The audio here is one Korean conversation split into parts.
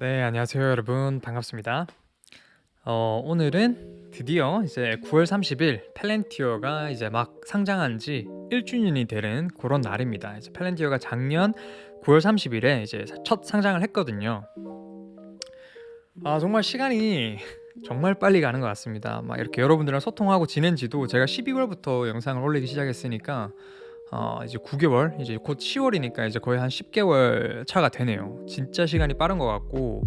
네, 안녕하세요, 여러분. 반갑습니다. 어, 오늘은 드디어 이제 9월 30일 펠렌티어가 이제 막 상장한 지 1주년이 되는 그런 날입니다. 이제 펠렌티어가 작년 9월 30일에 이제 첫 상장을 했거든요. 아, 정말 시간이 정말 빨리 가는 것 같습니다. 막 이렇게 여러분들이랑 소통하고 지낸 지도 제가 12월부터 영상을 올리기 시작했으니까 어, 이제 9개월, 이제 곧 10월이니까 이제 거의 한 10개월 차가 되네요. 진짜 시간이 빠른 것 같고,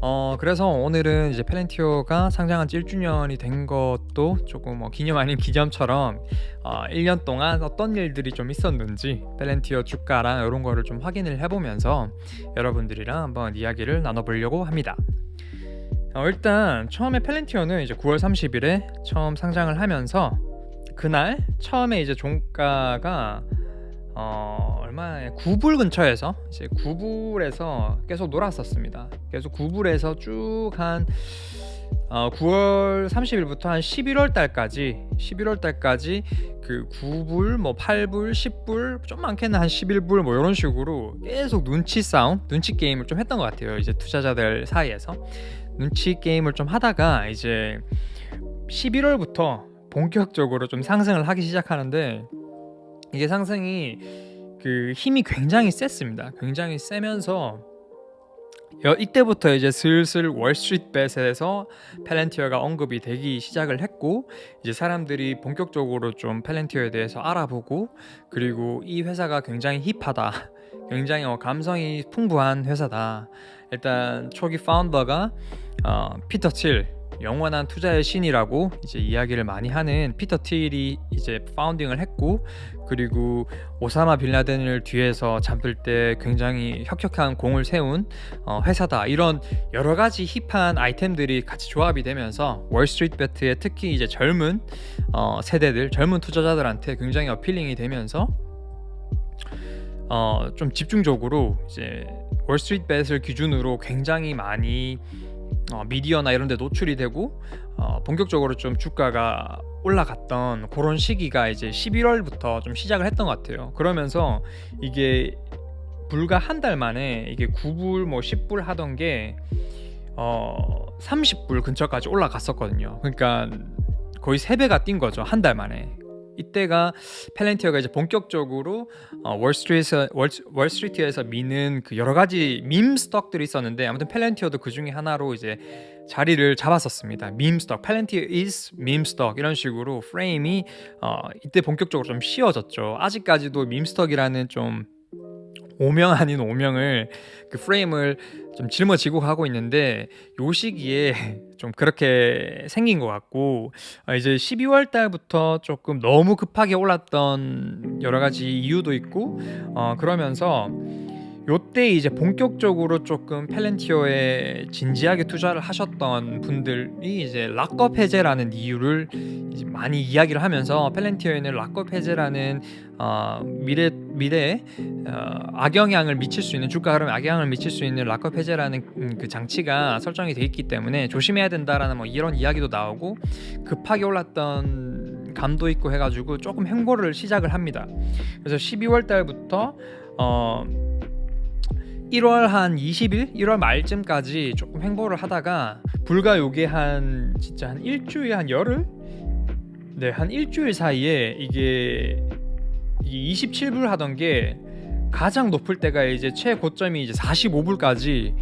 어, 그래서 오늘은 이제 펠렌티오가 상장한 지 1주년이 된 것도 조금 뭐 기념 아닌 기념처럼 어, 1년 동안 어떤 일들이 좀 있었는지 펠렌티오 주가랑 이런 거를 좀 확인을 해보면서 여러분들이랑 한번 이야기를 나눠보려고 합니다. 어, 일단 처음에 펠렌티오는 이제 9월 30일에 처음 상장을 하면서 그날 처음에 이제 종가가 어 얼마에 9불 근처에서 이제 9불에서 계속 놀았었습니다. 계속 9불에서 쭉한 어, 9월 30일부터 한 11월 달까지 11월 달까지 그 9불 뭐 8불 10불 좀 많게는 한 11불 뭐 이런 식으로 계속 눈치 싸움 눈치 게임을 좀 했던 것 같아요 이제 투자자들 사이에서 눈치 게임을 좀 하다가 이제 11월부터 본격적으로 좀 상승을 하기 시작하는데 이게 상승이 그 힘이 굉장히 셌습니다. 굉장히 세면서 여- 이때부터 이제 슬슬 월스트리트 벳에서 펠렌티어가 언급이 되기 시작을 했고 이제 사람들이 본격적으로 좀 펠렌티어에 대해서 알아보고 그리고 이 회사가 굉장히 힙하다. 굉장히 어, 감성이 풍부한 회사다. 일단 초기 파운더가 어, 피터 틸 영원한 투자의 신이라고 이제 이야기를 많이 하는 피터 틸이 이제 파운딩을 했고 그리고 오사마 빌라덴을 뒤에서 잡을 때 굉장히 혁혁한 공을 세운 어, 회사다. 이런 여러 가지 힙한 아이템들이 같이 조합이 되면서 월스트리트 배트에 특히 이제 젊은 어, 세대들 젊은 투자자들한테 굉장히 어필링이 되면서 어, 좀 집중적으로 이제 월스트리트 배트를 기준으로 굉장히 많이 어, 미디어나 이런 데 노출이 되고 어, 본격적으로 좀 주가가 올라갔던 그런 시기가 이제 11월부터 좀 시작을 했던 것 같아요. 그러면서 이게 불과 한 달 만에 이게 9불 뭐 10불 하던 게 어, 30불 근처까지 올라갔었거든요. 그러니까 거의 3배가 뛴 거죠. 한 달 만에. 이때가 펠렌티어가 이제 본격적으로 어, 월스트리트에서 월, 월스트리트에서 미는 그 여러 가지 밈 스톡들이 있었는데 아무튼 펠렌티어도 그 중에 하나로 이제 자리를 잡았었습니다. 밈 스톡, 펠렌티어 is 밈 스톡 이런 식으로 프레임이 어, 이때 본격적으로 좀 씌워졌죠. 아직까지도 밈 스톡이라는 좀 오명 아닌 오명을 그 프레임을 좀 짊어지고 가고 있는데 요 시기에 좀 그렇게 생긴 것 같고 아, 이제 12월 달부터 조금 너무 급하게 올랐던 여러 가지 이유도 있고 어, 그러면서 요때 이제 본격적으로 조금 펠렌티어에 진지하게 투자를 하셨던 분들이 이제 락업 해제라는 이유를 이제 많이 이야기를 하면서 펠렌티어에는 락업 해제라는 어, 미래 미래에 어, 악영향을 미칠 수 있는 주가 흐름에 악영향을 미칠 수 있는 락업 해제라는 음, 그 장치가 설정이 돼 있기 때문에 조심해야 된다라는 뭐 이런 이야기도 나오고 급하게 올랐던 감도 있고 해가지고 조금 행보를 시작을 합니다. 그래서 12월 달부터 어 1월 한 20일, 1월 말쯤까지 조금 행보를 하다가 불과 요게 한 진짜 한 일주일 한 열흘? 네, 한 일주일 사이에 이게 이게 27불 하던 게 가장 높을 때가 이제 최고점이 이제 45불까지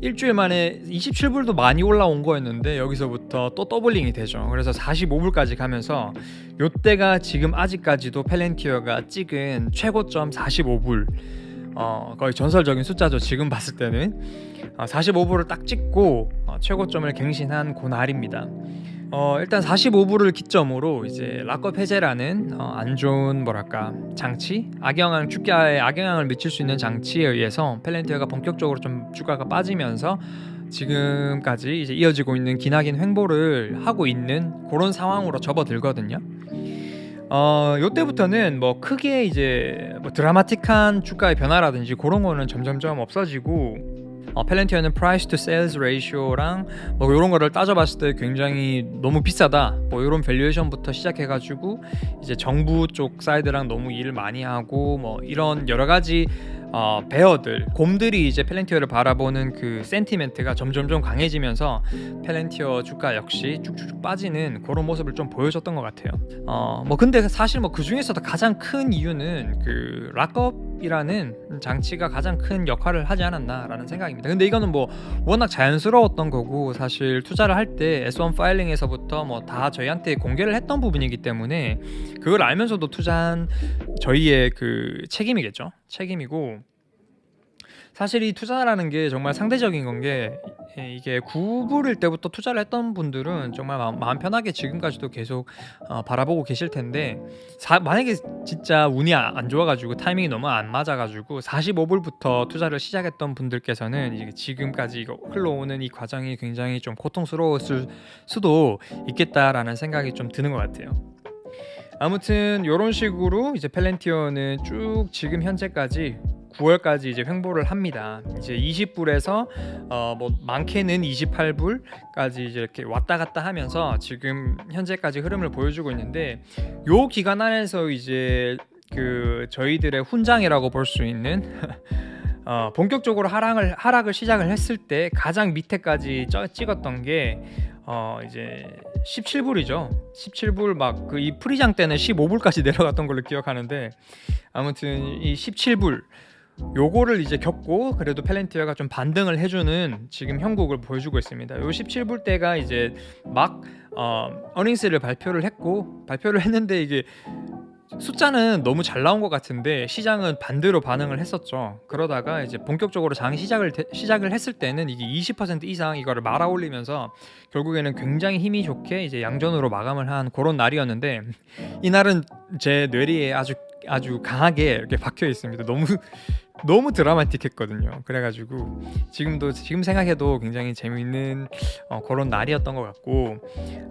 일주일 만에 27불도 많이 올라온 거였는데 여기서부터 또 더블링이 되죠. 그래서 45불까지 가면서 요때가 지금 아직까지도 펠렌티어가 찍은 최고점 45불 어, 거의 전설적인 숫자죠. 지금 봤을 때는 어, 45불을 딱 찍고 어, 최고점을 갱신한 그날입니다. 어, 일단 45불을 기점으로 이제 락업 해제라는 어, 안 좋은 뭐랄까 장치, 악영향 주가에 악영향을 미칠 수 있는 장치에 의해서 펠렌티어가 본격적으로 좀 주가가 빠지면서 지금까지 이제 이어지고 있는 기나긴 횡보를 하고 있는 그런 상황으로 접어들거든요. 어, 요때부터는 뭐 크게 이제 뭐 드라마틱한 주가의 변화라든지 그런 거는 점점점 없어지고 어, 펠렌티어는 price to sales ratio랑 뭐 이런 거를 따져봤을 때 굉장히 너무 비싸다. 뭐 이런 밸류에이션부터 시작해가지고 이제 정부 쪽 사이드랑 너무 일을 많이 하고 뭐 이런 여러 가지 어, 베어들, 곰들이 이제 펠렌티어를 바라보는 그 센티멘트가 점점점 강해지면서 펠렌티어 주가 역시 쭉쭉쭉 빠지는 그런 모습을 좀 보여줬던 것 같아요. 어, 뭐 근데 사실 뭐 그 중에서도 가장 큰 이유는 그 락업 이라는 장치가 가장 큰 역할을 하지 않았나라는 생각입니다. 근데 이거는 뭐 워낙 자연스러웠던 거고 사실 투자를 할 때 S1 파일링에서부터 뭐 다 저희한테 공개를 했던 부분이기 때문에 그걸 알면서도 투자한 저희의 그 책임이겠죠. 책임이고 사실 이 투자라는 게 정말 상대적인 건 게 이게 구부릴 때부터 투자를 했던 분들은 정말 마음, 마음 편하게 지금까지도 계속 어, 바라보고 계실 텐데 사, 만약에 진짜 운이 아- 안 좋아가지고 타이밍이 너무 안 맞아가지고 45불부터 투자를 시작했던 분들께서는 이게 지금까지 이거 흘러오는 이 과정이 굉장히 좀 고통스러웠을 수도 있겠다라는 생각이 좀 드는 것 같아요. 아무튼 이런 식으로 이제 펠렌티어는 쭉 지금 현재까지 9월까지 이제 횡보를 합니다. 이제 20불에서 어 뭐 많게는 28불까지 이제 이렇게 왔다 갔다 하면서 지금 현재까지 흐름을 보여주고 있는데 요 기간 안에서 이제 그 저희들의 훈장이라고 볼 수 있는 어 본격적으로 하락을 하락을 시작을 했을 때 가장 밑에까지 쪄- 찍었던 게 어 이제 17불이죠. 17불 막 그 이 프리장 때는 15불까지 내려갔던 걸로 기억하는데 아무튼 이 17불 요거를 이제 겪고 그래도 펠렌티어가 좀 반등을 해주는 지금 형국을 보여주고 있습니다. 요 17불 때가 이제 막 어, 어닝스를 발표를 했고 발표를 했는데 이게 숫자는 너무 잘 나온 것 같은데 시장은 반대로 반응을 했었죠. 그러다가 이제 본격적으로 장 시작을 대- 시작을 했을 때는 이게 20% 이상 이거를 말아 올리면서 결국에는 굉장히 힘이 좋게 이제 양전으로 마감을 한 그런 날이었는데 이 날은 제 뇌리에 아주 아주 강하게 이렇게 박혀 있습니다. 너무 너무 드라마틱했거든요. 그래가지고 지금도 지금 생각해도 굉장히 재미있는 어, 그런 날이었던 것 같고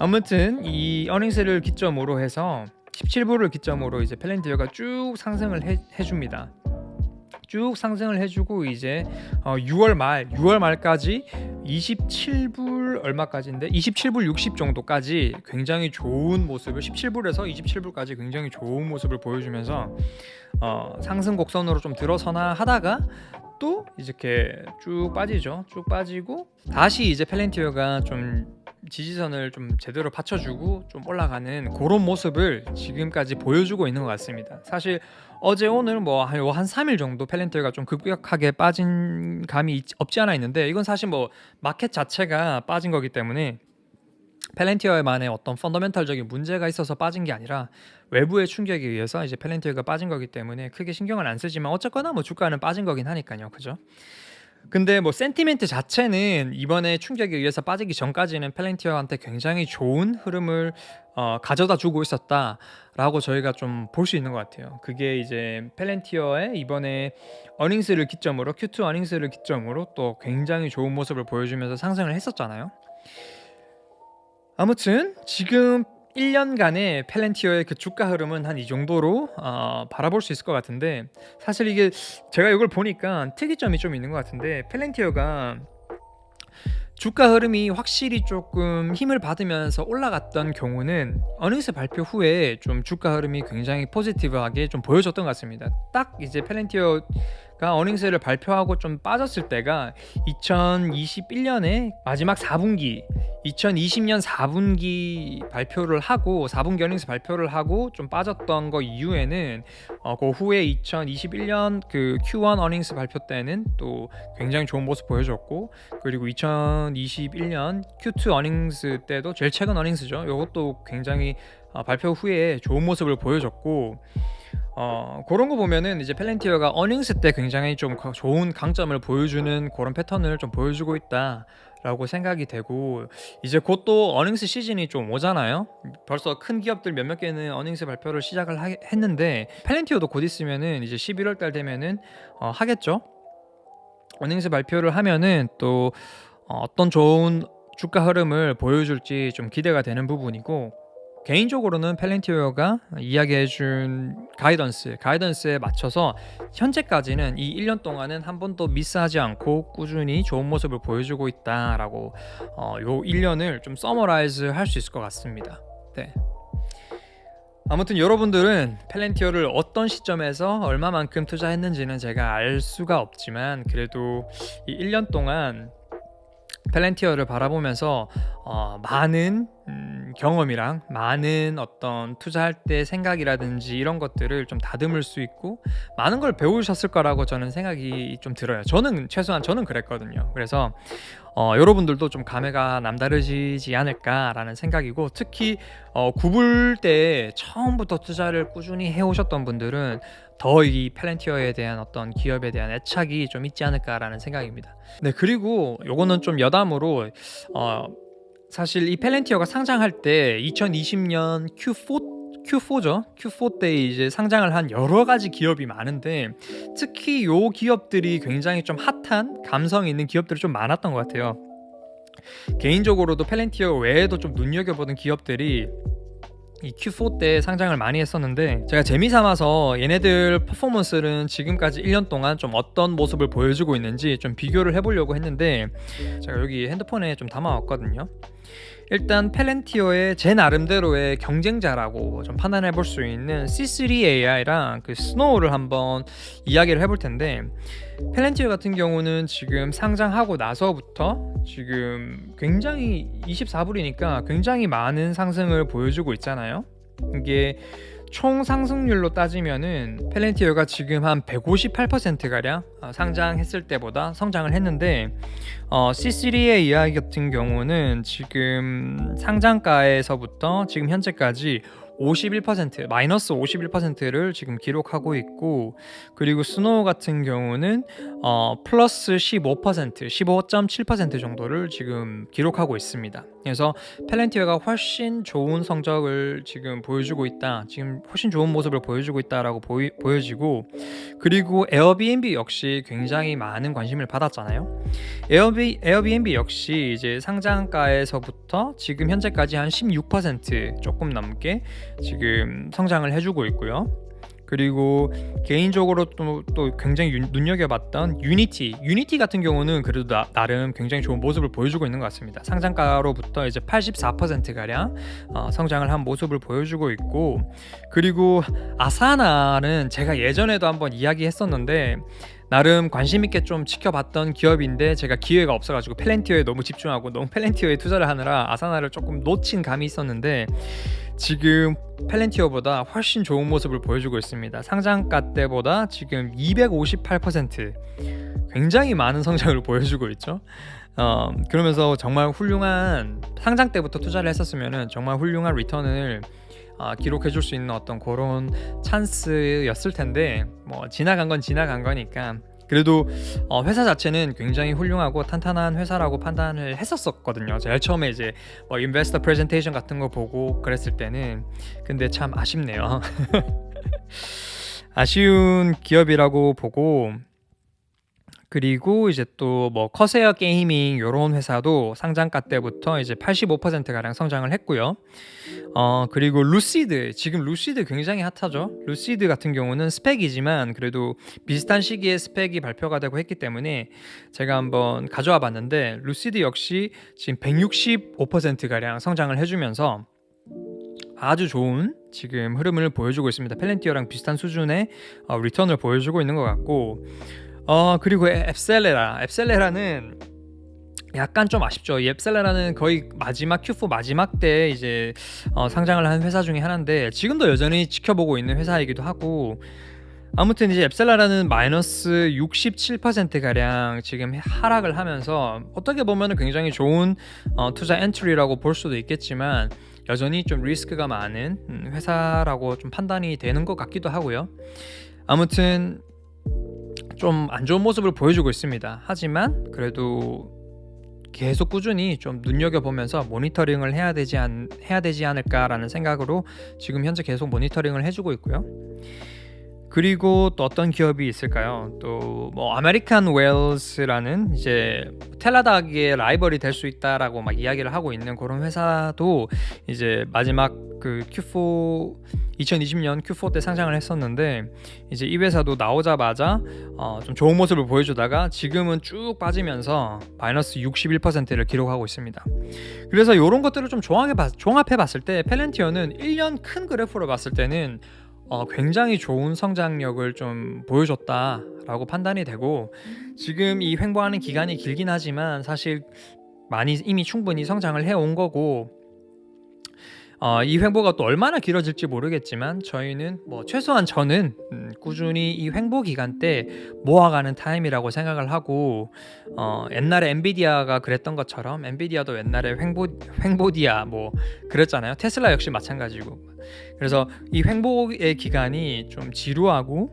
아무튼 이 어닝스를 기점으로 해서 17불을 기점으로 이제 펠렌티어가 쭉 상승을 해, 해줍니다. 쭉 상승을 해주고 이제 어, 6월 말 6월 말까지 27불 얼마까지인데 27불 60 정도까지 굉장히 좋은 모습을 17불에서 27불까지 굉장히 좋은 모습을 보여주면서 어, 상승 곡선으로 좀 들어서나 하다가 또 이렇게 쭉 빠지죠. 쭉 빠지고 다시 이제 펠렌티어가 좀 지지선을 좀 제대로 받쳐주고 좀 올라가는 그런 모습을 지금까지 보여주고 있는 것 같습니다. 사실 어제 오늘 뭐한 한 3일 정도 펠렌티어가 좀 급격하게 빠진 감이 있- 없지 않아 있는데 이건 사실 뭐 마켓 자체가 빠진 거기 때문에 펠렌티어만의 어떤 펀더멘탈적인 문제가 있어서 빠진 게 아니라 외부의 충격에 의해서 이제 펠렌티어가 빠진 거기 때문에 크게 신경을 안 쓰지만 어쨌거나 뭐 주가는 빠진 거긴 하니까요. 그죠? 근데 뭐 센티멘트 자체는 이번에 충격에 의해서 빠지기 전까지는 펠렌티어한테 굉장히 좋은 흐름을 어, 가져다 주고 있었다라고 저희가 좀 볼 수 있는 것 같아요. 그게 이제 펠렌티어의 이번에 어닝스를 기점으로 Q2 어닝스를 기점으로 또 굉장히 좋은 모습을 보여주면서 상승을 했었잖아요. 아무튼 지금 1년간의 펠렌티어의 그 주가 흐름은 한 이 정도로 어, 바라볼 수 있을 것 같은데 사실 이게 제가 이걸 보니까 특이점이 좀 있는 것 같은데 펠렌티어가 주가 흐름이 확실히 조금 힘을 받으면서 올라갔던 경우는 어닝스 발표 후에 좀 주가 흐름이 굉장히 포지티브하게 좀 보여줬던 것 같습니다. 딱 이제 펠렌티어 가 어닝스를 발표하고 좀 빠졌을 때가 2021년에 마지막 4분기 2020년 4분기 발표를 하고 4분기 어닝스 발표를 하고 좀 빠졌던 거 이후에는 어, 그 후에 2021년 그 Q1 어닝스 발표 때는 또 굉장히 좋은 모습 보여줬고 그리고 2021년 Q2 어닝스 때도 제일 최근 어닝스죠. 이것도 굉장히 어, 발표 후에 좋은 모습을 보여줬고 어, 그런 거 보면은 이제 펠렌티어가 어닝스 때 굉장히 좀 가- 좋은 강점을 보여주는 그런 패턴을 좀 보여주고 있다라고 생각이 되고 이제 곧 또 어닝스 시즌이 좀 오잖아요. 벌써 큰 기업들 몇몇 개는 어닝스 발표를 시작을 하, 했는데 펠렌티어도 곧 있으면은 이제 11월 달 되면은 어, 하겠죠. 어닝스 발표를 하면은 또 어, 어떤 좋은 주가 흐름을 보여줄지 좀 기대가 되는 부분이고 개인적으로는 펠렌티어가 이야기해준 가이던스, 가이던스에 맞춰서 현재까지는 이 1년 동안은 한 번도 미스하지 않고 꾸준히 좋은 모습을 보여주고 있다라고 어, 요 1년을 좀 서머라이즈 할 수 있을 것 같습니다. 네. 아무튼 여러분들은 펠렌티어를 어떤 시점에서 얼마만큼 투자했는지는 제가 알 수가 없지만 그래도 이 1년 동안 펠렌티어를 바라보면서 어, 많은 음, 경험이랑 많은 어떤 투자할 때 생각이라든지 이런 것들을 좀 다듬을 수 있고 많은 걸 배우셨을 거라고 저는 생각이 좀 들어요. 저는 최소한 저는 그랬거든요. 그래서 어, 여러분들도 좀 감회가 남다르시지 않을까라는 생각이고 특히 어, 구불 때 처음부터 투자를 꾸준히 해오셨던 분들은 더 이 펠렌티어에 대한 어떤 기업에 대한 애착이 좀 있지 않을까라는 생각입니다. 네 그리고 요거는 좀 여담으로 어, 사실 이 펠렌티어가 상장할 때 2020년 Q4 Q4죠. Q4 때 이제 상장을 한 여러 가지 기업이 많은데 특히 요 기업들이 굉장히 좀 핫한 감성 있는 기업들이 좀 많았던 것 같아요. 개인적으로도 펠렌티어 외에도 좀 눈여겨보는 기업들이 이 Q4 때 상장을 많이 했었는데 제가 재미 삼아서 얘네들 퍼포먼스는 지금까지 1년 동안 좀 어떤 모습을 보여주고 있는지 좀 비교를 해보려고 했는데 제가 여기 핸드폰에 좀 담아왔거든요. 일단 펠렌티어의 제 나름대로의 경쟁자라고 좀 판단해 볼 수 있는 C3AI랑 그 스노우를 한번 이야기를 해볼 텐데 펠렌티어 같은 경우는 지금 상장하고 나서부터 지금 굉장히 24불이니까 굉장히 많은 상승을 보여주고 있잖아요. 이게 총 상승률로 따지면은 펠렌티어가 지금 한 158% 가량 어, 상장했을 때보다 성장을 했는데 어, C3의 이야기 같은 경우는 지금 상장가에서부터 지금 현재까지 51% 마이너스 51%를 지금 기록하고 있고 그리고 스노우 같은 경우는 어, 플러스 15% 15.7% 정도를 지금 기록하고 있습니다. 그래서 펠렌티어가 훨씬 좋은 성적을 지금 보여주고 있다. 지금 훨씬 좋은 모습을 보여주고 있다라고 보이, 보여지고 그리고 에어비앤비 역시 굉장히 많은 관심을 받았잖아요. 에어비, 에어비앤비 역시 이제 상장가에서부터 지금 현재까지 한 16% 조금 넘게 지금 성장을 해주고 있고요. 그리고 개인적으로 또, 또 굉장히 유, 눈여겨봤던 유니티 유니티 같은 경우는 그래도 나, 나름 굉장히 좋은 모습을 보여주고 있는 것 같습니다 상장가로부터 이제 84% 가량 어, 성장을 한 모습을 보여주고 있고 그리고 아사나는 제가 예전에도 한번 이야기했었는데 나름 관심 있게 좀 지켜봤던 기업인데 제가 기회가 없어가지고 펠렌티어에 너무 집중하고 너무 펠렌티어에 투자를 하느라 아사나를 조금 놓친 감이 있었는데 지금 펠렌티어보다 훨씬 좋은 모습을 보여주고 있습니다. 상장가 때보다 지금 258% 굉장히 많은 성장을 보여주고 있죠. 어, 그러면서 정말 훌륭한 상장 때부터 투자를 했었으면 정말 훌륭한 리턴을 어, 기록해 줄 수 있는 어떤 그런 찬스였을 텐데 뭐 지나간 건 지나간 거니까 그래도 어, 회사 자체는 굉장히 훌륭하고 탄탄한 회사라고 판단을 했었었거든요. 제일 처음에 이제 뭐 인베스터 프레젠테이션 같은 거 보고 그랬을 때는 근데 참 아쉽네요. 아쉬운 기업이라고 보고 그리고 이제 또 뭐 커세어 게이밍 요런 회사도 상장가 때부터 이제 85% 가량 성장을 했고요. 어 그리고 루시드 지금 루시드 굉장히 핫하죠. 루시드 같은 경우는 스펙이지만 그래도 비슷한 시기에 스펙이 발표가 되고 했기 때문에 제가 한번 가져와 봤는데 루시드 역시 지금 165% 가량 성장을 해주면서 아주 좋은 지금 흐름을 보여주고 있습니다. 펠렌티어랑 비슷한 수준의 어, 리턴을 보여주고 있는 것 같고 어 그리고 앱셀레라 앱셀레라는 약간 좀 아쉽죠. 이 앱셀레라는 거의 마지막 Q4 마지막 때 이제 어, 상장을 한 회사 중에 하나인데 지금도 여전히 지켜보고 있는 회사이기도 하고 아무튼 이제 앱셀라라는 마이너스 67% 가량 지금 하락을 하면서 어떻게 보면 굉장히 좋은 어, 투자 엔트리라고 볼 수도 있겠지만 여전히 좀 리스크가 많은 음, 회사라고 좀 판단이 되는 것 같기도 하고요. 아무튼 좀 안 좋은 모습을 보여주고 있습니다. 하지만 그래도 계속 꾸준히 좀 눈여겨 보면서 모니터링을 해야 되지 않 해야 되지 않을까라는 생각으로 지금 현재 계속 모니터링을 해주고 있고요. 그리고 또 어떤 기업이 있을까요? 또 뭐 아메리칸 웰스라는 이제 텔라닥의 라이벌이 될 수 있다라고 막 이야기를 하고 있는 그런 회사도 이제 마지막 그 Q4 2020년 Q4 때 상장을 했었는데 이제 이 회사도 나오자마자 어, 좀 좋은 모습을 보여주다가 지금은 쭉 빠지면서 마이너스 61%를 기록하고 있습니다. 그래서 이런 것들을 좀 종합해, 봤을 때 펠렌티어는 1년 큰 그래프로 봤을 때는 어, 굉장히 좋은 성장력을 좀 보여줬다라고 판단이 되고 지금 이 횡보하는 기간이 길긴 하지만 사실 많이 이미 충분히 성장을 해온 거고 어, 이 횡보가 또 얼마나 길어질지 모르겠지만 저희는 뭐 최소한 저는 음, 꾸준히 이 횡보 기간 때 모아가는 타임이라고 생각을 하고 어, 옛날에 엔비디아가 그랬던 것처럼 엔비디아도 옛날에 횡보 횡보디아 뭐 그랬잖아요. 테슬라 역시 마찬가지고 그래서 이 횡보의 기간이 좀 지루하고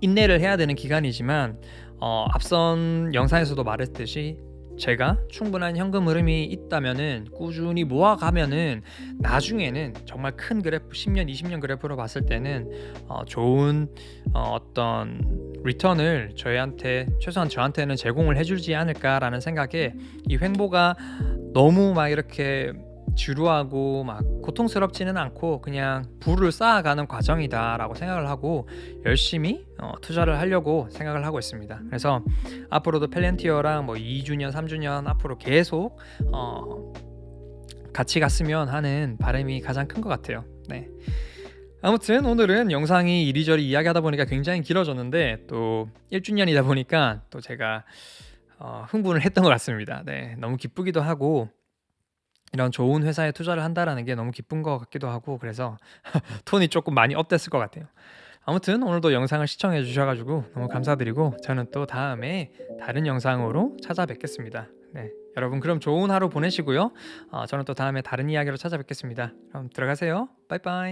인내를 해야 되는 기간이지만 어, 앞선 영상에서도 말했듯이 제가 충분한 현금 흐름이 있다면은 꾸준히 모아가면은 나중에는 정말 큰 그래프 10년 20년 그래프로 봤을 때는 어, 좋은 어, 어떤 리턴을 저희한테 최소한 저한테는 제공을 해주지 않을까라는 생각에 이 횡보가 너무 막 이렇게 지루하고 막 고통스럽지는 않고 그냥 부를 쌓아가는 과정이다라고 생각을 하고 열심히 어, 투자를 하려고 생각을 하고 있습니다. 그래서 앞으로도 펠렌티어랑 뭐 2주년, 3주년 앞으로 계속 어, 같이 갔으면 하는 바람이 가장 큰 것 같아요. 네. 아무튼 오늘은 영상이 이리저리 이야기하다 보니까 굉장히 길어졌는데 또 1주년이다 보니까 또 제가 어, 흥분을 했던 것 같습니다. 네, 너무 기쁘기도 하고 이런 좋은 회사에 투자를 한다라는 게 너무 기쁜 것 같기도 하고 그래서 톤이 조금 많이 업됐을 것 같아요. 아무튼 오늘도 영상을 시청해 주셔가지고 너무 감사드리고 저는 또 다음에 다른 영상으로 찾아뵙겠습니다. 네, 여러분 그럼 좋은 하루 보내시고요. 어, 저는 또 다음에 다른 이야기로 찾아뵙겠습니다. 그럼 들어가세요. 빠이빠이.